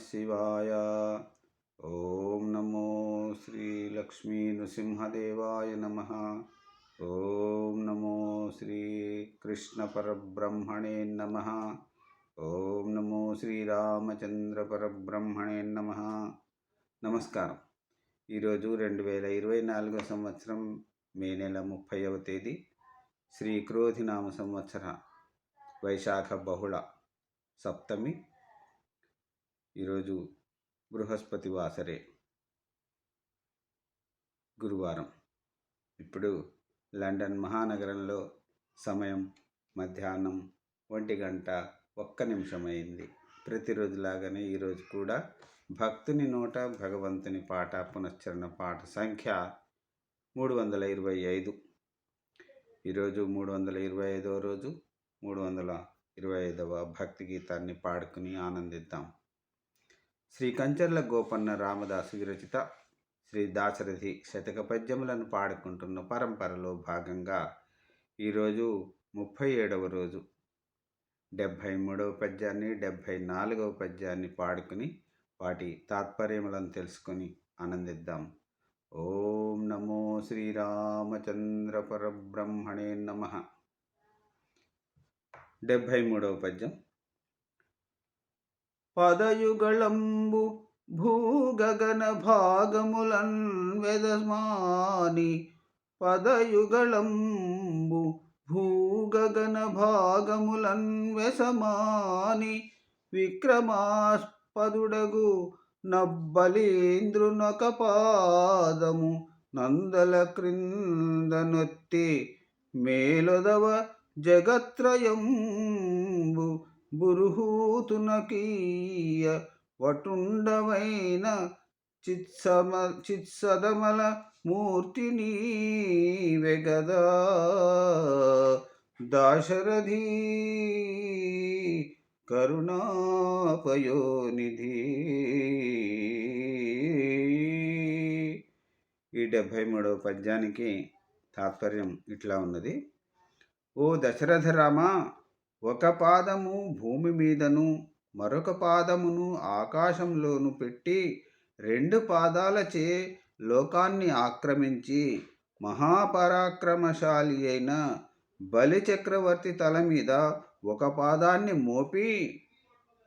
శివాయ ఓం నమో శ్రీ లక్ష్మీ నృసింహదేవాయ నమ ఓం నమో శ్రీ కృష్ణ పరబ్రహ్మణే నమ ఓం నమో శ్రీరామచంద్ర పరబ్రహ్మణే నమ నమస్కారం ఈరోజు రెండు వేల ఇరవై నాలుగో సంవత్సరం మే నెల ముప్పైవ తేదీ శ్రీ క్రోధినామ సంవత్సర వైశాఖ బహుళ సప్తమి ఈరోజు బృహస్పతి వాసరే గురువారం. ఇప్పుడు లండన్ మహానగరంలో సమయం మధ్యాహ్నం ఒంటి గంట ఒక్క నిమిషం అయింది ప్రతిరోజులాగానే ఈరోజు కూడా భక్తుని నోట భగవంతుని పాట పునశ్చరణ పాట సంఖ్య మూడు వందల ఇరవై ఐదు. ఈరోజు మూడు వందల ఇరవై ఐదవ రోజు మూడు వందల ఇరవై ఐదవ భక్తి గీతాన్ని పాడుకుని ఆనందిద్దాం. శ్రీ కంచర్ల గోపన్న రామదాసు విరచిత శ్రీ దాశరథి శతక పద్యములను పాడుకుంటున్న పరంపరలో భాగంగా ఈరోజు ముప్పై ఏడవ రోజు. డెబ్భై మూడవ పద్యాన్ని డెబ్భై నాలుగవ పద్యాన్ని పాడుకుని వాటి తాత్పర్యములను తెలుసుకొని ఆనందిద్దాం. ఓం నమో శ్రీరామచంద్ర పరబ్రహ్మణే నమ. డెబ్భై మూడవ పద్యం. పదయుగళంబు భూగగన భాగములన్ వెదమాని. పదయుగళంబు భూగగన భాగములన్ వెసమాని. విక్రమాస్పదుడగు నబ్బలీంద్రునొక పాదము నందల క్రిందనొత్తి మేలొదవ జగత్రయంబు బురుహూతునకీయ వటుండవైన చిత్సమ చిత్సదమల మూర్తిని వెగదా దాశరథీ కరుణాపయోనిధి. ఈ డెబ్భై మూడవ పద్యానికి తాత్పర్యం ఇట్లా ఉన్నది. ఓ దశరథ రామ ఒక పాదము భూమి మీదను మరొక పాదమును ఆకాశంలోను పెట్టి రెండు పాదాలచే లోకాన్ని ఆక్రమించి మహాపరాక్రమశాలి అయిన బలి చక్రవర్తి తల మీద ఒక పాదాన్ని మోపి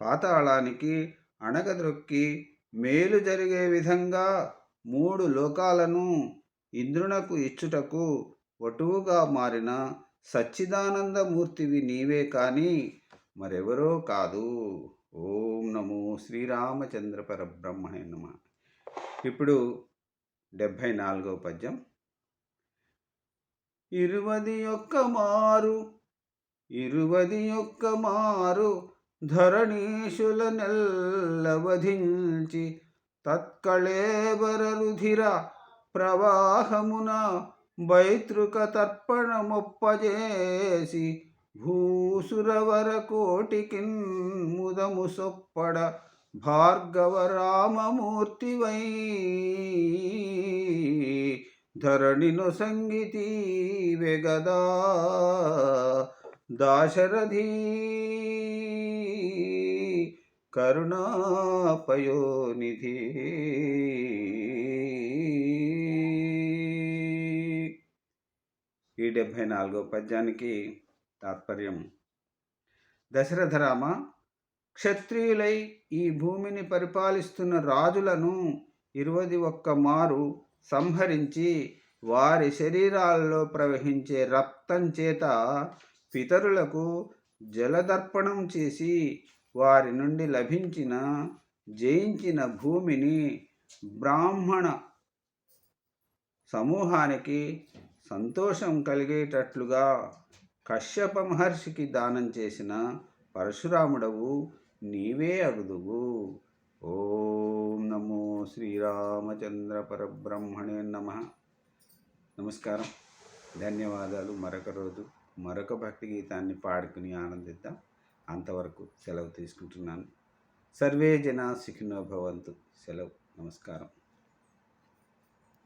పాతాళానికి అణగద్రొక్కి మేలు జరిగే విధంగా మూడు లోకాలను ఇంద్రునకు ఇచ్చుటకు వటువుగా మారిన సచ్చిదానందమూర్తివి నీవే కానీ మరెవరో కాదు. ఓం నమో శ్రీరామచంద్ర పరబ్రహ్మణే నమ. ఇప్పుడు డెబ్భై నాలుగవ పద్యం. ఇరువది యొక్క మారు ఇరువది యొక్క మారు ధరణీశుల నెల్లవధించి తత్కళేబర రుధిర ప్రవాహమున వైతృక తర్పణముప్పజేసి భూసురవర కోటికి ముదము సొప్పడ భార్గవ రామమూర్తివై ధరణిను సంగీతి వెగదా దాశరథీ కరుణాపయోనిధి డెబ్భై నాలుగో పద్యానికి తాత్పర్యం. దశరథరామ క్షత్రియులై ఈ భూమిని పరిపాలిస్తున్న రాజులను ఇరవై ఒక్క మారు సంహరించి వారి శరీరాల్లో ప్రవహించే రక్తం చేత పితరులకు జలదర్పణం చేసి వారి నుండి లభించిన జయించిన భూమిని బ్రాహ్మణ సమూహానికి సంతోషం కలిగేటట్లుగా కశ్యప మహర్షికి దానం చేసిన పరశురాముడవు నీవే అగుదువు. ఓం నమో శ్రీరామచంద్ర పరబ్రహ్మణే నమ. నమస్కారం. ధన్యవాదాలు. మరొక రోజు మరొక భక్తి గీతాన్ని పాడుకుని ఆనందిద్దాం. అంతవరకు సెలవు తీసుకుంటున్నాను. సర్వే జన సుఖినో భవంతు. సెలవు. నమస్కారం.